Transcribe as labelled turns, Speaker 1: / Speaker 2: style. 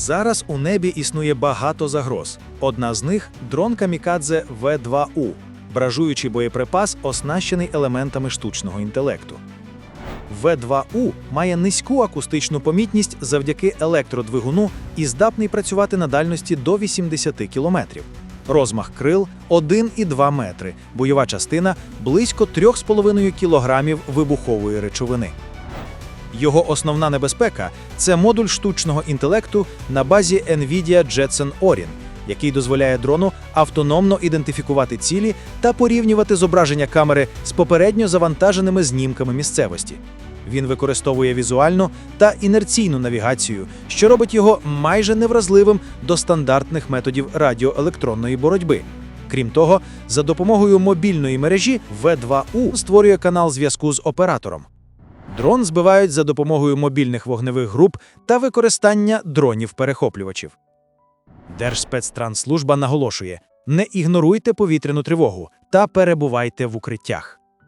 Speaker 1: Зараз у небі існує багато загроз. Одна з них дрон Камікадзе В2У, бражуючий боєприпас, оснащений елементами штучного інтелекту. В2У має низьку акустичну помітність завдяки електродвигуну і здатний працювати на дальності до 80 км. Розмах крил 1,2 метри, бойова частина близько 3,5 кг вибухової речовини. Його основна небезпека це модуль штучного інтелекту на базі NVIDIA Jetson Orin, який дозволяє дрону автономно ідентифікувати цілі та порівнювати зображення камери з попередньо завантаженими знімками місцевості. Він використовує візуальну та інерційну навігацію, що робить його майже невразливим до стандартних методів радіоелектронної боротьби. Крім того, за допомогою мобільної мережі В2У створює канал зв'язку з оператором. Дрон збивають за допомогою мобільних вогневих груп та використання дронів-перехоплювачів. Держспецтранслужба наголошує: не ігноруйте повітряну тривогу та перебувайте в укриттях.